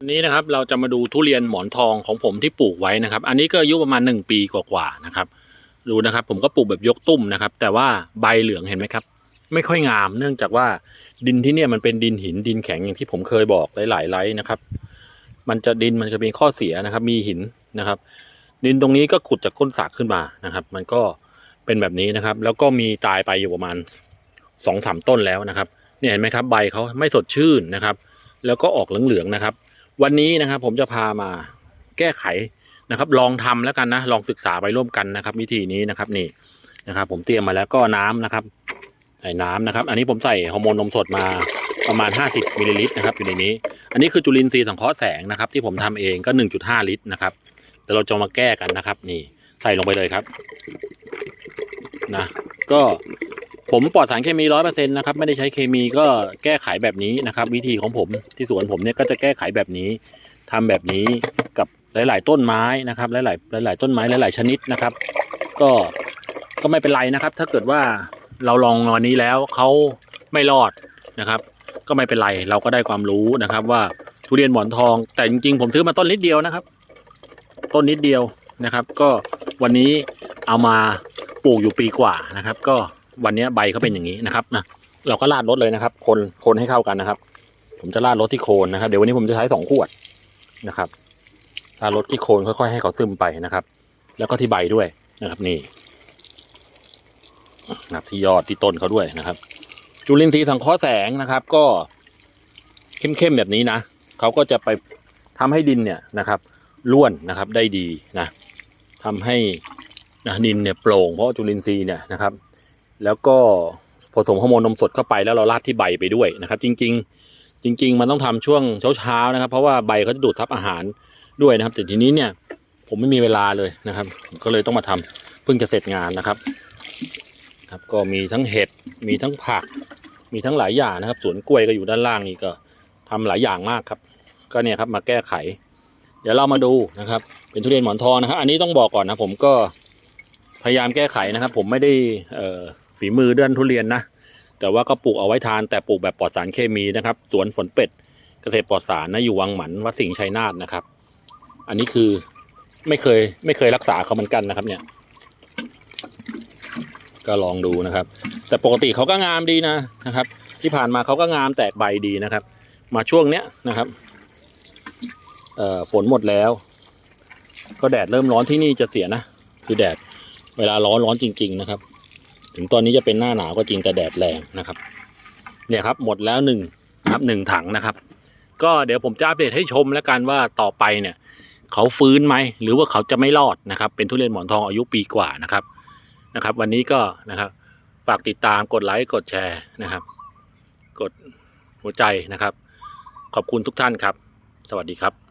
วันนี้นะครับเราจะมาดูทุเรียนหมอนทองของผมที่ปลูกไว้นะครับ อันนี้ก็อายุประมาณหนึ่งปีกว่าๆนะครับ ดูนะครับ ผมก็ปลูกแบบยกตุ้มนะครับ แต่ว่าใบเหลืองเห็นไหมครับ ไม่ค่อยงามเนื่องจากว่าดินที่เนี่ยมันเป็นดินหินดินแข็งอย่างที่ผมเคยบอกหลายๆไลฟ์นะครับ มันจะดินมันจะมีข้อเสียนะครับ มีหินนะครับ ดินตรงนี้ก็ขุดจากก้นสระขึ้นมานะครับ มันก็เป็นแบบนี้นะครับ แล้วก็มีตายไปอยู่ประมาณสองสามต้นแล้วนะครับเนี่ยเห็นไหมครับ ใบเขาไม่สดชื่นนะครับ แล้วก็ออกเหลืองๆนะครับ วันนี้นะครับผมจะพามาแก้ไขนะครับ ลองทำแล้วกันนะ ลองศึกษาไปร่วมกันนะครับ วิธีนี้นะครับนี่นะครับ ผมเตรียมมาแล้วก็น้ำนะครับใส่น้ำนะครับ อันนี้ผมใส่ฮอร์โมนนมสดมาประมาณ 50มิลลิลิตรนะครับอยู่ในนี้ อันนี้คือจุลินทรีย์สังเคราะห์แสงนะครับ ที่ผมทำเองก็ 1.5 ลิตรนะครับแต่เราจะมาแก้กันนะครับ นี่ใส่ลงไปเลยครับนะก็ ผมปลอดสารเคมีร้อยเปอร์เซ็นต์นะครับไม่ได้ใช้เคมีก็แก้ไขแบบนี้นะครับ วิธีของผมที่สวนผมเนี่ยก็จะแก้ไขแบบนี้ทำแบบนี้กับหลาย ๆ ต้นไม้นะครับ หลาย ๆ หลาย ๆ ต้นไม้หลาย ๆ ชนิดนะครับ ก็ก็ไม่เป็นไรนะครับ ถ้าเกิดว่าเราลองวันนี้แล้วเขาไม่รอดนะครับ ก็ไม่เป็นไรเราก็ได้ความรู้นะครับ ว่าทุเรียนหมอนทอง แต่จริง ๆ ผมซื้อมาต้นนิดเดียวนะครับ ต้นนิดเดียวนะครับ ก็วันนี้เอามาปลูกอยู่ปีกว่านะครับ ก็ วันนี้ใบเขาเป็นอย่างนี้นะครับนะเราก็ราดรถเลยนะครับ คนคนให้เข้ากันนะครับ ผมจะราดรถที่โคนนะครับ เดี๋ยววันนี้ผมจะใช้สองขวดนะครับราดรถที่โคนค่อยๆ ให้เขาซึมไปนะครับ แล้วก็ที่ใบด้วยนะครับนี่นะครับที่ยอดที่ต้นเขาด้วยนะครับ จุลินทรีย์สังเคราะห์แสงนะครับ ก็เข้มๆแบบนี้นะเขาก็จะไปทำให้ดินเนี่ยนะครับร่วนนะครับได้ดีนะทำให้นะดินเนี่ยโปร่งเพราะจุลินทรีย์เนี่ยนะครับ แล้วก็ผสมฮอร์โมนนมสดเข้าไปแล้วเราราดที่ใบไปด้วยนะครับ จริง ๆ จริง ๆ มันต้องทำช่วงเช้าๆนะครับ เพราะว่าใบเขาจะดูดซับอาหารด้วยนะครับ แต่ทีนี้เนี่ยผมไม่มีเวลาเลยนะครับ ก็เลยต้องมาทำเพิ่งจะเสร็จงานนะครับครับ ก็มีทั้งเห็ดมีทั้งผัก มีทั้งหลายอย่างนะครับ สวนกล้วยก็อยู่ด้านล่างนี่ก็ทำหลายอย่างมากครับ ก็เนี่ยครับมาแก้ไข เดี๋ยวเรามาดูนะครับ เป็นทุเรียนหมอนทองนะครับ อันนี้ต้องบอกก่อนนะผมก็พยายามแก้ไขนะครับ ผมไม่ได้เอ่อ ฝีมือเดือนทุเรียนนะ แต่ว่าก็ปลูกเอาไว้ทานแต่ปลูกแบบปลอดสารเคมีนะครับสวนฝนเป็ดเกษตรปลอดสารนะอยู่วังหมันวัดสิงห์ชัยนาทนะครับ อันนี้คือไม่เคยไม่เคยรักษาเขาเหมือนกันนะครับ เนี่ย ก็ลองดูนะครับ แต่ปกติเขาก็งามดีนะนะครับ ที่ผ่านมาเขาก็งามแตกใบดีนะครับ มาช่วงเนี้ยนะครับเอ่อฝนหมดแล้ว ก็แดดเริ่มร้อนที่นี่จะเสียนะ คือแดดเวลาร้อนร้อนจริง ๆ นะครับ ถึงตอนนี้จะเป็นหน้าหนาวก็จริงแต่แดดแรงนะครับ เนี่ยครับหมดแล้วหนึ่งครับหนึ่งถังนะครับ ก็เดี๋ยวผมจะอัปเดตให้ชมแล้วกันว่าต่อไปเนี่ยเขาฟื้นไหมหรือว่าเขาจะไม่รอดนะครับ เป็นทุเรียนหมอนทองอายุปีกว่านะครับนะครับ วันนี้ก็นะครับฝากติดตามกดไลค์กดแชร์นะครับ กดหัวใจนะครับ ขอบคุณทุกท่านครับ สวัสดีครับ